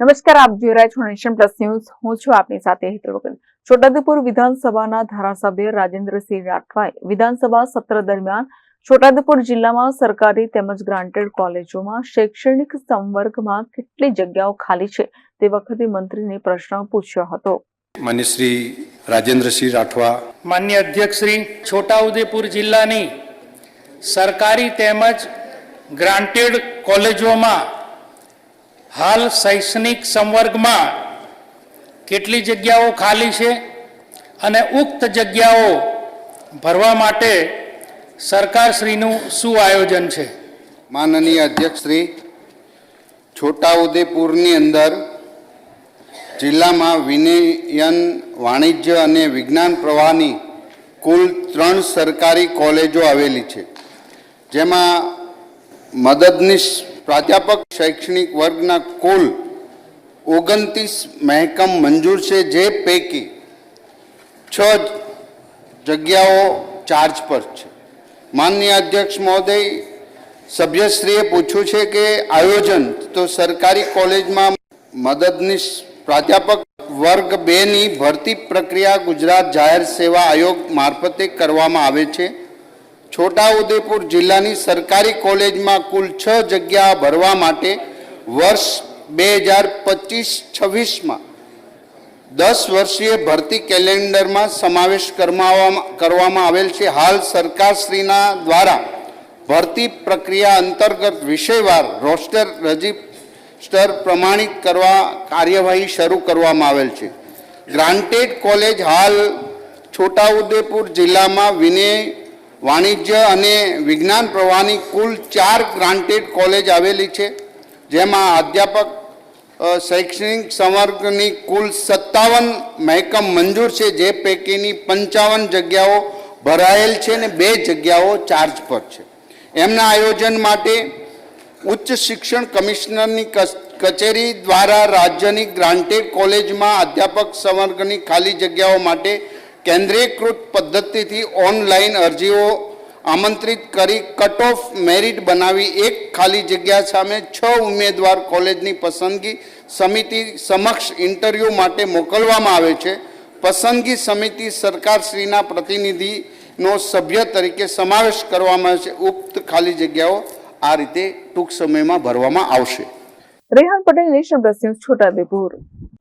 નમસ્કાર આપ જોઈ રહ્યા છો નેશન પ્લસ ન્યૂઝ. હું છું આપની સાથે હેતલ વકીલ છોટાઉદેપુર વિધાનસભાના ધારાસભ્ય રાજેન્દ્રસિંહ રાઠવાએ વિધાનસભા સત્ર દરમિયાન છોટાઉદેપુર જિલ્લામાં સરકારી તેમજ ગ્રાન્ટેડ કોલેજોમાં શૈક્ષણિક સંવર્ગમાં કેટલી જગ્યાઓ ખાલી છે તે વખતે મંત્રીને પ્રશ્ન પૂછ્યો હતો. માન્ય શ્રી રાજેન્દ્રસિંહ રાઠવા. માન્ય અધ્યક્ષ શ્રી છોટાઉદેપુર જિલ્લાની સરકારી તેમજ ગ્રાન્ટેડ કોલેજોમાં હાલ શૈક્ષણિક સંવર્ગમાં કેટલી જગ્યાઓ ખાલી છે અને ઉક્ત જગ્યાઓ ભરવા માટે સરકારશ્રીનું શું આયોજન છે? માનનીય અધ્યક્ષશ્રી, છોટાઉદેપુરની અંદર જિલ્લામાં વિનયન વાણિજ્ય અને વિજ્ઞાન પ્રવાહની કુલ ત્રણ સરકારી કોલેજો આવેલી છે. જેમાં મદદનીશ પ્રાધ્યાપક શૈક્ષણિક વર્ગના કુલ ઓગણત્રીસ મહેકમ મંજૂર છે, જે પૈકી છ જગ્યાઓ ચાર્જ પર છે. માનનીય અધ્યક્ષ મહોદય, સભ્યશ્રીએ પૂછ્યું છે કે આયોજન તો સરકારી કોલેજમાં મદદનીશ પ્રાધ્યાપક વર્ગ બેની ભરતી પ્રક્રિયા ગુજરાત જાહેર સેવા આયોગ મારફતે કરવામાં આવે છે. છોટાઉદેપુર જિલ્લાની સરકારી કોલેજમાં કુલ છ જગ્યા ભરવા માટે વર્ષ બે હજાર પચીસ છવ્વીસમાં દસ વર્ષીય ભરતી કેલેન્ડરમાં સમાવેશ કરવામાં આવેલ છે. હાલ સરકારશ્રીના દ્વારા ભરતી પ્રક્રિયા અંતર્ગત વિષયવાર રોસ્ટર રજિસ્ટર પ્રમાણિત કરવા કાર્યવાહી શરૂ કરવામાં આવેલ છે. ગ્રાન્ટેડ કોલેજ હાલ છોટાઉદેપુર જિલ્લામાં વિનય વાણિજ્ય અને વિજ્ઞાન પ્રવાહની કુલ ચાર ગ્રાન્ટેડ કોલેજ આવેલી છે, જેમાં અધ્યાપક શૈક્ષણિક સંવર્ગની કુલ સત્તાવન મહેકમ મંજૂર છે, જે પૈકીની પંચાવન જગ્યાઓ ભરાયેલ છે અને બે જગ્યાઓ ચાર્જ પર છે. એમના આયોજન માટે ઉચ્ચ શિક્ષણ કમિશનરની કચેરી દ્વારા રાજ્યની ગ્રાન્ટેડ કોલેજમાં અધ્યાપક સંવર્ગની ખાલી જગ્યાઓ માટે કેન્દ્રીયકૃત પદ્ધતિથી ઓનલાઈન અરજીઓ આમંત્રિત કરી કટ ઓફ મેરિટ બનાવી એક ખાલી જગ્યા સામે છ ઉમેદવાર કોલેજની પસંદગી સમિતિ સમક્ષ ઇન્ટરવ્યૂ માટે મોકલવામાં આવે છે. પસંદગી સમિતિ સરકારશ્રીના પ્રતિનિધિનો સભ્ય તરીકે સમાવેશ કરવામાં આવે છે. ઉક્ત ખાલી જગ્યાઓ આ રીતે ટૂંક સમયમાં ભરવામાં આવશે. Rehan Patel national plus news